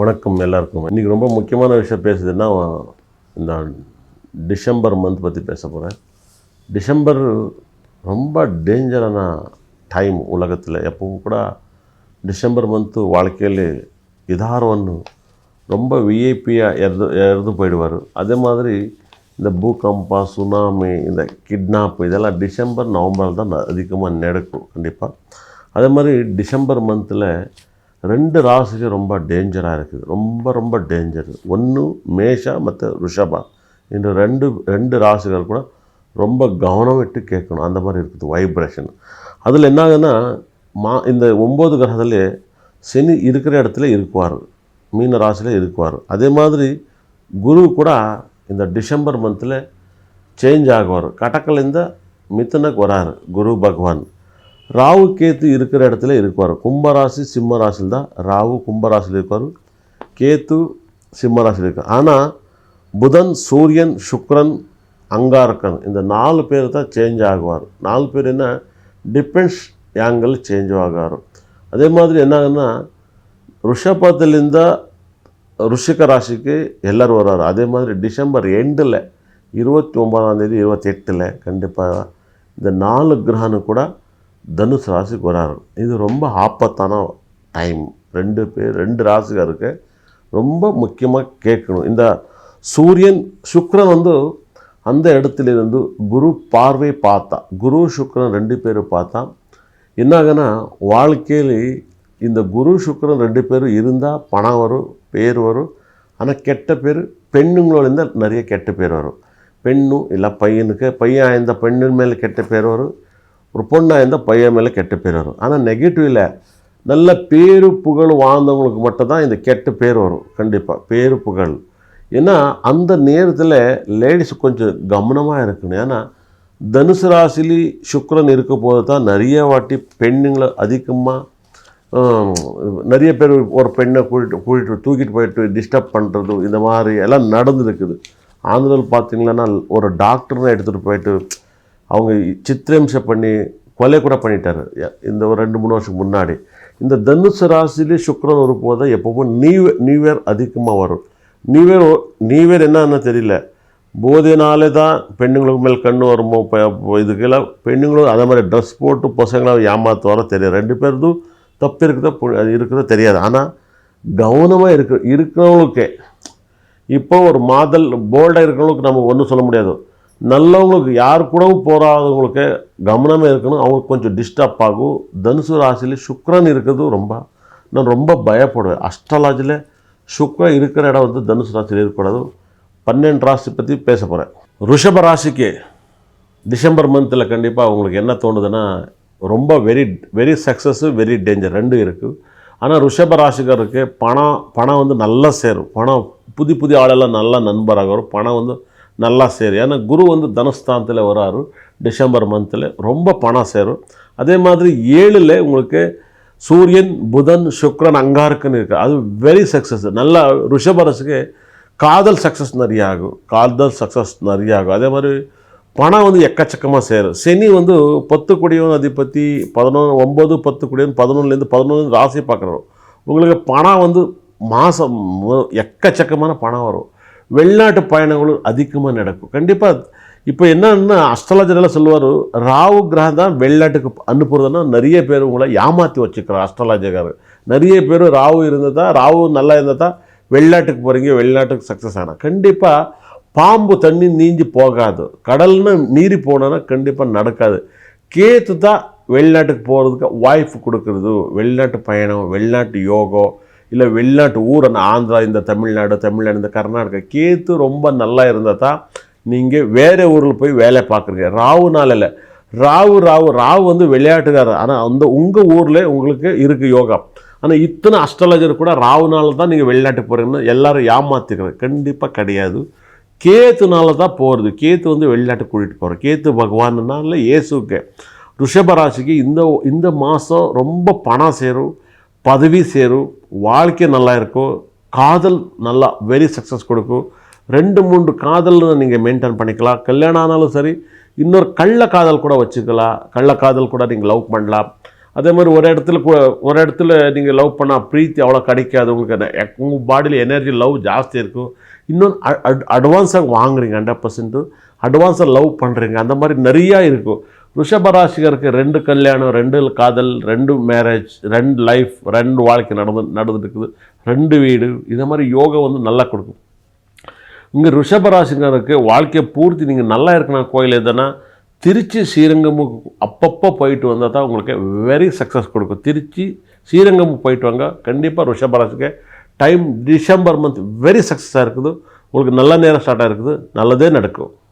வணக்கம் எல்லாருக்கும். இன்றைக்கி ரொம்ப முக்கியமான விஷயம் பேசுதுன்னா இந்த டிசம்பர் மந்த் பற்றி பேச போகிறேன் டிசம்பர் ரொம்ப டேஞ்சரான டைம் உலகத்தில். எப்போவும் கூட டிசம்பர் மந்த்து வாழ்க்கையில் இதார் ஒன்று ரொம்ப விஐபியாக இறந்து இறந்து போயிடுவார். அதே மாதிரி இந்த பூகம்பா சுனாமி இந்த கிட்னாப் இதெல்லாம் டிசம்பர் நவம்பரில் தான் அதிகமாக நடக்கும் கண்டிப்பாக அதே மாதிரி டிசம்பர் மந்தில் ரெண்டு ராசிக்கு ரொம்ப டேஞ்சராக இருக்குது. ரொம்ப ரொம்ப டேஞ்சர் ஒன்று மேஷா மற்ற ரிஷபா இந்த ரெண்டு ரெண்டு ராசிகள் கூட ரொம்ப கவனம் விட்டு கேட்கணும். அந்த மாதிரி இருக்குது வைப்ரேஷன் அதில் என்ன ஆகுதுன்னா மா இந்த ஒம்பது கிரகத்திலே சனி இருக்கிற இடத்துல இருக்குவார் மீன ராசியில் இருக்குவார் அதே மாதிரி குரு கூட இந்த டிசம்பர் மந்தில் சேஞ்ச் ஆகுவார். கடக்கலேருந்து மித்தனுக்கு வராரு. குரு பகவான். ராகு கேத்து இருக்கிற இடத்துல இருப்பார். கும்பராசி சிம்ம ராசியில் தான் ராகு கும்பராசியில் இருப்பார். கேத்து சிம்மராசியில் இருக்கார். ஆனால் புதன் சூரியன் சுக்ரன் அங்காரக்கன் இந்த நாலு பேர் தான் சேஞ்ச் ஆகுவார். நாலு பேர் என்ன? டிபெண்ட்ஸ் ஆங்கிள் சேஞ்ச் ஆகுவார் அதே மாதிரி என்னாகுன்னா ரிஷபத்துலேருந்து ருஷிக ராசிக்கு எல்லோரும் வர்றாரு அதே மாதிரி டிசம்பர் எண்டில் இருபத்தி ஒம்பதாம் தேதி இருபத்தி எட்டில் கண்டிப்பாக இந்த நாலு கிரகனும் கூட தனுஷ் ராசிக்கு வராரு. இது ரொம்ப ஆபத்தான டைம் ரெண்டு பேர் ரெண்டு ராசிக்காருக்கு ரொம்ப முக்கியமாக கேட்கணும். இந்த சூரியன் சுக்ரன் வந்து அந்த இடத்துலேருந்து குரு பார்வை பார்த்தா குரு சுக்ரன் ரெண்டு பேரும் பார்த்தா என்னாகனா வாழ்க்கையில் இந்த குரு சுக்ரன் ரெண்டு பேரும் இருந்தால் பணம் வரும் பேர் வரும். ஆனால் கெட்ட பேர் பெண்ணுங்களோட இருந்தால் நிறைய கெட்ட பேர் வரும். பெண்ணும் இல்லை பையனுக்கு பையன் இந்த பெண்ணின் மேலே கெட்ட பேர் வரும். ஒரு பொண்ணாக இருந்தால் பையன் மேலே கெட்ட பேர் வரும். ஆனால் நெகட்டிவில் நல்ல பேரு புகழ் வாழ்ந்தவங்களுக்கு மட்டும்தான் இந்த கெட்ட பேர் வரும். கண்டிப்பாக பேரு புகழ். ஏன்னா அந்த நேரத்தில் லேடிஸ் கொஞ்சம் கவனமாக இருக்கணும். ஏன்னா தனுசு ராசிலி சுக்கரன் இருக்க போது தான் நிறைய வாட்டி பெண்ணுங்களை அதிகமாக நிறைய பேர் ஒரு பெண்ணை கூட்டிட்டு கூட்டிட்டு தூக்கிட்டு போயிட்டு டிஸ்டர்ப் பண்ணுறது இந்த மாதிரி எல்லாம் நடந்துருக்குது. ஆந்திராவில் பார்த்தீங்கன்னா ஒரு டாக்டர்னு எடுத்துகிட்டு போயிட்டு அவங்க சித்திரம்சம் பண்ணி கொலை கூட பண்ணிட்டார். இந்த ஒரு ரெண்டு மூணு வருஷம் முன்னாடி. இந்த தனுசு ராசிலே ஒரு வரும்போது எப்பவும் நியூ நியூ இயர் அதிகமாக வரும். நியூ இயர் நியூ இயர் என்னன்னு தெரியல. போதைனாலே தான் பெண்ணுங்களுக்கு மேல் கண்ணு வருமோ இப்போ இதுக்கெல்லாம் பெண்ணுங்களும் அதே மாதிரி ட்ரெஸ் போட்டு பசங்களை வர தெரியாது. ரெண்டு பேருந்தும் தப்பு இருக்குதோ அது இருக்குதோ தெரியாது. ஆனால் கவனமாக இருக்கு இருக்கிறவங்களுக்கே. இப்போ ஒரு மாதல் போல்டாக இருக்கிறவங்களுக்கு நம்ம ஒன்றும் சொல்ல முடியாது. நல்லவங்களுக்கு யார் கூடவும் போகாதவங்களுக்கு கவனமாக இருக்கணும். அவங்களுக்கு கொஞ்சம் டிஸ்டர்ப் ஆகும். தனுசு ராசியில் சுக்ரன் இருக்கிறது ரொம்ப நான் ரொம்ப பயப்படுவேன். அஸ்ட்ராலஜியில் சுக்ரன் இருக்கிற இடம் வந்து தனுசு ராசியில் இருக்கக்கூடாது. பன்னெண்டு ராசி பற்றி பேச போகிறேன் ரிஷப ராசிக்கு டிசம்பர் மந்தில் கண்டிப்பாக உங்களுக்கு என்ன தோணுதுன்னா ரொம்ப very very success very danger ரெண்டும் இருக்குது ஆனால் ரிஷப ராசிக்காரருக்கு பணம் பணம் வந்து நல்லா சேரும். பணம் புதி புதிய ஆளெல்லாம் நல்லா நண்பராக வரும் பணம் வந்து நல்லா சேரும். ஏன்னா குரு வந்து தனஸ்தானத்தில் வராரு டிசம்பர் மந்தில் ரொம்ப பணம் சேரும். அதே மாதிரி ஏழில் உங்களுக்கு சூரியன் புதன் சுக்கிரன் அங்காருக்குன்னு இருக்குது அது வெரி சக்ஸஸ் நல்லா ரிஷபரசுக்கு காதல் சக்ஸஸ் நிறைய ஆகும் காதல் சக்ஸஸ் நிறைய ஆகும் அதே மாதிரி பணம் வந்து எக்கச்சக்கமாக சேரும். சனி வந்து பத்து குடியவன் அதிபதி பதினொன்று ஒம்பது பத்து குடியவன் பதினொன்றுலேருந்து பதினொன்று ராசி பார்க்குறோம். உங்களுக்கு பணம் வந்து மாதம் எக்கச்சக்கமான பணம் வரும். வெளிநாட்டு பயணங்களும் அதிகமாக நடக்கும். கண்டிப்பாக இப்போ என்னன்னா அஸ்ட்ராலஜரெல்லாம் சொல்லுவார் ராவு கிரகம் தான் வெளிநாட்டுக்கு அனுப்புறதுன்னா நிறைய பேர் உங்களை ஏமாற்றி வச்சுக்கிறார் அஸ்ட்ராலஜர் நிறைய பேர் ராகு இருந்ததா ராவு நல்லா இருந்ததா வெளிநாட்டுக்கு போகிறீங்க வெளிநாட்டுக்கு சக்ஸஸ் ஆனால் கண்டிப்பாக பாம்பு தண்ணி நீஞ்சி போகாது. கடல்னு நீரி போனோன்னா கண்டிப்பாக நடக்காது. கேத்து தான் வெளிநாட்டுக்கு போகிறதுக்கு வாய்ப்பு கொடுக்குறது. வெளிநாட்டு பயணம் வெளிநாட்டு யோகம் இல்லை வெளிநாட்டு ஊர் அந்த ஆந்திரா இந்த தமிழ்நாடு தமிழ்நாடு இந்த கர்நாடகா கேத்து ரொம்ப நல்லா இருந்தால் தான் நீங்கள் வேறு ஊரில் போய் வேலை பார்க்குறீங்க. ராவு இல்லை. ராவு ராவு ராவு வந்து விளையாட்டுக்காரர். ஆனால் அந்த உங்கள் ஊரில் உங்களுக்கு இருக்குது யோகா. ஆனால் இத்தனை அஸ்ட்ராலஜர் கூட ராவுனால தான் நீங்கள் வெளிநாட்டுக்கு போகிறீங்கன்னு எல்லோரும் ஏமாற்றிக்கிறது கண்டிப்பாக கிடையாது. கேத்துனால தான் போகிறது கேத்து வந்து வெளிநாட்டுக்கு கூட்டிகிட்டு போகிறோம் கேத்து பகவான்னால இயேசுக்கு. ரிஷபராசிக்கு இந்த இந்த மாதம் ரொம்ப பணம் சேரும். பதவி சேரும் வாழ்க்கை நல்லா இருக்கும் காதல் நல்லா வெரி சக்ஸஸ் கொடுக்கும். ரெண்டு மூன்று காதல் நீங்கள் மெயின்டைன் பண்ணிக்கலாம். கல்யாணம் ஆனாலும் சரி இன்னொரு கள்ள காதல் கூட வச்சுக்கலாம். கள்ள காதல் கூட நீங்கள் லவ் பண்ணலாம். அதே மாதிரி ஒரு இடத்துல கூட ஒரு இடத்துல நீங்கள் லவ் பண்ணால் ப்ரீத்தி அவ்வளோ கிடைக்காது. உங்களுக்கு உங்கள் பாடியில் எனர்ஜி லவ் ஜாஸ்தி இருக்கும். இன்னொன்று அட் அட்வான்ஸாக வாங்குறீங்க ஹண்ட்ரட் பர்சன்ட்டு அட்வான்ஸாக லவ் பண்ணுறீங்க அந்த மாதிரி நிறையா இருக்கும். ரிஷபராசிகருக்கு ரெண்டு கல்யாணம் ரெண்டு காதல் ரெண்டு மேரேஜ் ரெண்டு லைஃப் ரெண்டு வாழ்க்கை நடந்து நடந்துட்டு இருக்குது ரெண்டு வீடு. இதை மாதிரி யோகா வந்து நல்லா கொடுக்கும். இங்கே ரிஷபராசிகருக்கு வாழ்க்கையை பூர்த்தி நீங்கள் நல்லா இருக்கணும். கோயில் எதுனா திருச்சி ஸ்ரீரங்கமுக்கு அப்பப்போ போயிட்டு வந்தால் தான் உங்களுக்கு வெரி சக்ஸஸ் கொடுக்கும். திருச்சி ஸ்ரீரங்கம் போயிட்டு வாங்க. கண்டிப்பாக ரிஷபராசிக்கு டைம் டிசம்பர் மந்த் வெரி சக்ஸஸாக இருக்குது. உங்களுக்கு நல்ல நேரம் ஸ்டார்ட் ஆகிருக்குது நல்லதே நடக்கும்.